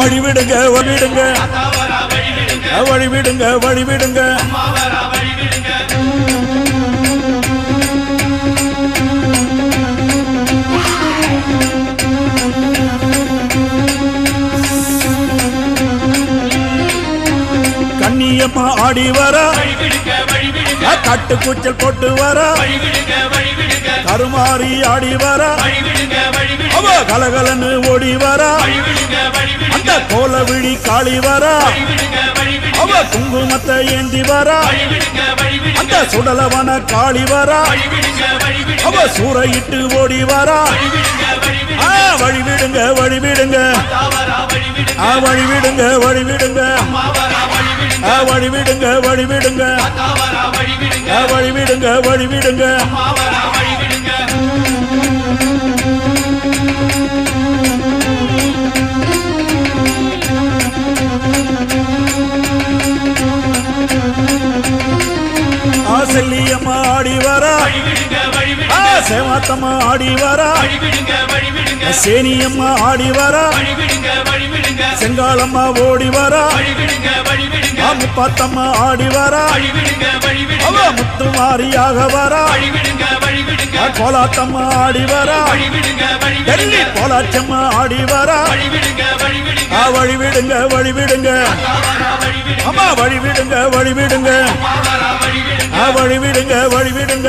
வழிவிடுங்க வழிவிடுங்க. வழிவிடுங்க வழிவிடுங்க. கண்ணியம்மா ஆடி வரா. கட்டு கூச்சல் போட்டு வரா. கருமாறி ஆடி வர. அவ கலகலன்னு ஓடி வர. அந்த கோல விழி காளி வர. அவ குங்குமத்தை ஏந்தி வர. அந்த சுடலவன காளி வர. அவ சூறையிட்டு ஓடி வரா. வழிவிடுங்க வழிவிடுங்க. வழிவிடுங்க வழிவிடுங்க. வழிவிடுங்க வழிவிடுங்க. வழிவிடுங்க வழிவிடுங்க. ஆடி வரா சேனியம்மா ஆடி வரா செங்காலம்மா ஓடி வரா முப்பாத்தம்மா ஆடி வரா அவ முத்து மாரியாக வரா கோலாத்தம்மா ஆடி வரா டெல்லி கோலாச்சம்மா ஆடி வரா வழி விடுங்க வழி விடுங்க அம்மா வழி விடுங்க வழி விடுங்க வழி விடுங்க வழி விடுங்க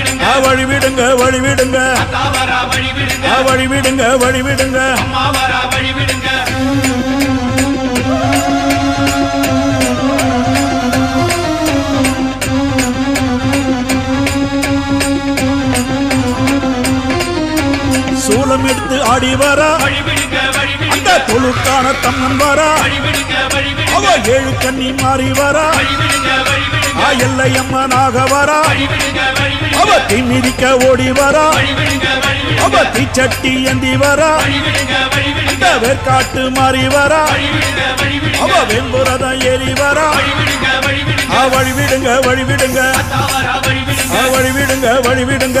வழிவிடுங்க. வழிவிடுங்க வழிவிடுங்க. வழிவிடுங்க. சூலம் எடுத்து ஆடி வரா. அந்த தொழுக்கான தம்மன் வரா. அவ ஏழு கண்ணி மாறி வரா. எல்லையம்மனாக வரா அவ தீ மிதிக்க ஓடி வரா அவ தீச்சட்டி ஏந்தி வரா வேர்க்காட்டு மாறி வரா அவ வெண்புரதம் ஏறி வரா ஆ வழி விடுங்க வழி விடுங்க ஆ வழி விடுங்க வழி விடுங்க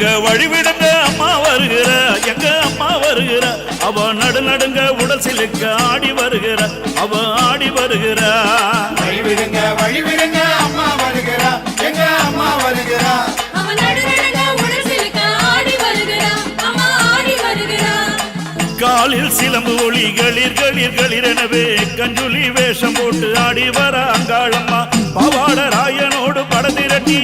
விடுங்க வழிவிடுங்க அம்மா வருகிற எங்க அம்மா வருகிற. அவ நடு நடுங்க உடல் சிலுக்க ஆடி வருகிற அவ ஆடி வருகிற. வழிவிடுங்க வழிவிடுங்க அம்மா வருகிறா எங்க அம்மா வருகிறா. காலில் சிலம்பு ஒளி களிர் களிர் களிரெனவே கஞ்சுலி வேஷம் போட்டு ஆடி வர அங்காளம்மா பவாட ராயனோடு படதிரட்டி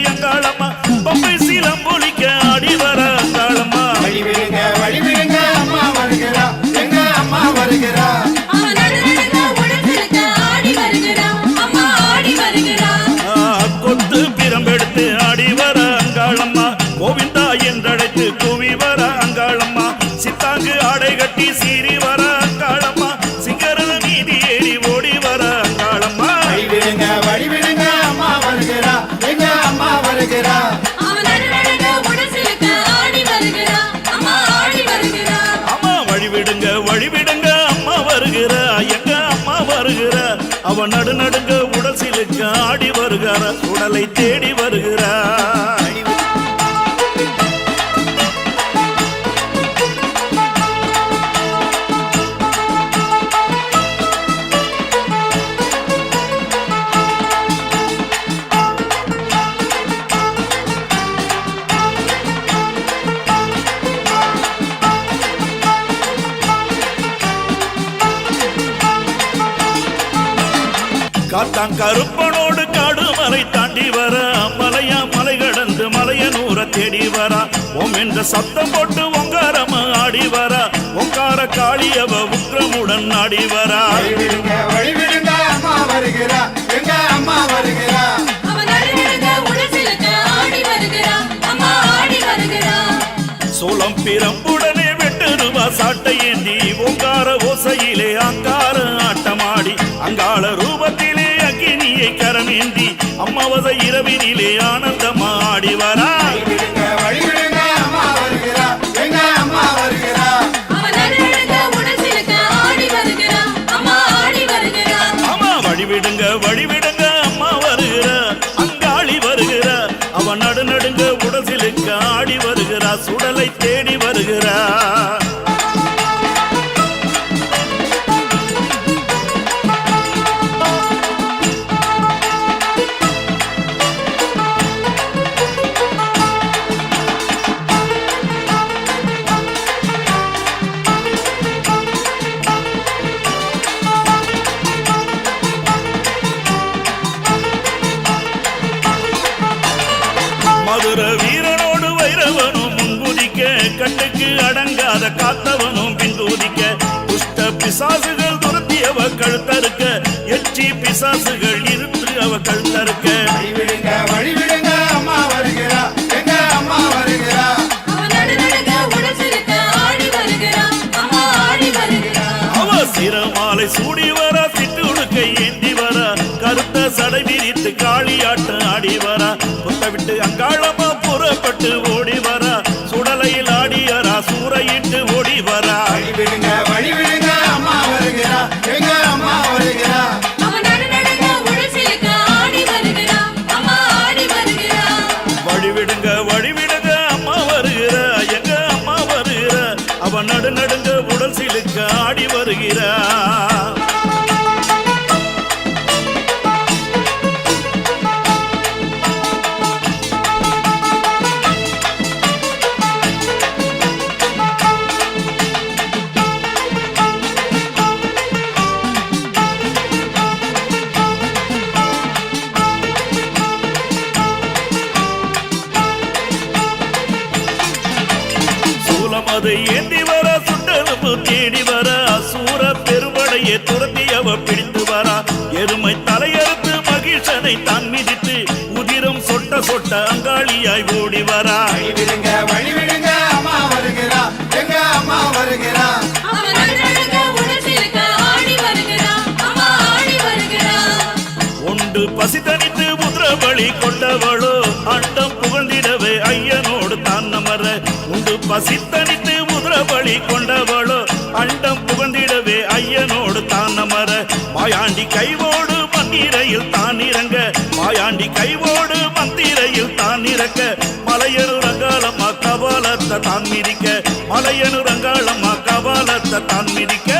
விடுங்க வழி விடுங்க அம்மா வருகிற எங்க அம்மா வருகிற அவன் நடுநடுங்க உடல் சிலுக்க ஆடி வருகிறார் உடலை தேடி வருகிறார். காத்தான் கருப்பனோடு காடு மலை தாண்டி வர. மலையா மலை கடந்து மலையனூர தேடி வரா. ஓம் என்ற சத்தம் போட்டு ஒங்காரம ஆடி வரா. ஒங்கார காளியவ உக்ரமுடன் ஆடி வரா. வழிவிடுங்க அம்மா வருகிறா. எங்க அம்மா வருகிறா? அவன் நடுநடுங்க உடல் சிலுக்க கரமேந்தி அம்மாவத இரவினிலே ஆனந்தமா ஆடி வரா மதுர வீரனோடு வைரவனும் முன்குதிக்க கண்ணுக்கு அடங்காத காத்தவனும் பின்குதிக்க துஷ்ட பிசாசுகள் துரத்தி அவ கழுத்தறுக்க எச்சி பிசாசுகள் இருந்து அவ கழுத்தறுக்க. வழிவிடுங்க வழிவிடுங்க அம்மா வருகிறா. எங்க வருகிறா? சிரமாலை சூடி வர ஏந்தி வர. கருத்த சடை விரித்து காளியாட்டம் ஆடி வர. புத்த விட்டு அங்காளமா புறப்பட்டு ஓடி வரா சுடலையில் ஆடியரா சூறையிட்டு அதை ஏந்தி வர சுட்டெலும்பு தேடி வர அசூர பெருமடையை துரத்தி அவ பிடித்து வரா. எருமை தலையறுத்து மகிழ்ச்சனை தான் மிதித்து உதிரம் சொட்ட சொட்ட அங்காளியாய் ஓடி வரா. அம்மா வருகிறா. எங்க அம்மா வருகிறா? அம்மா ஆடி வருகிறா. உண்டு பசி தனித்து முதிரபலி கொண்டவளோ அண்டம் நமர வசித்தனித்து பசி வழி கொண்டவளோ அண்டம் புகழ்ந்திடவே ஐயனோடு தான் நமர மாயாண்டி கைவோடு மந்திரையில் தான் இறங்க. மாயாண்டி கைவோடு மந்திரையில் தான் இறக்க மலையனு ரங்காளம்மா கபாலத்தை தான் மிதிக்க. மலையனு ரங்காளம்மா கபாலத்தை தான் மிதிக்க.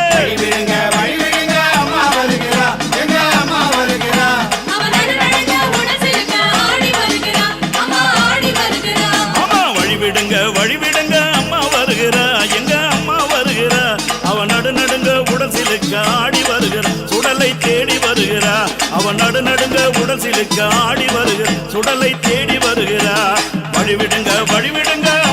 அவன் நடு நடுங்க உடல் சிலுக்க ஆடி வருகிற சுடலை தேடி வருகிறார் வழிவிடுங்க வழிவிடுங்க.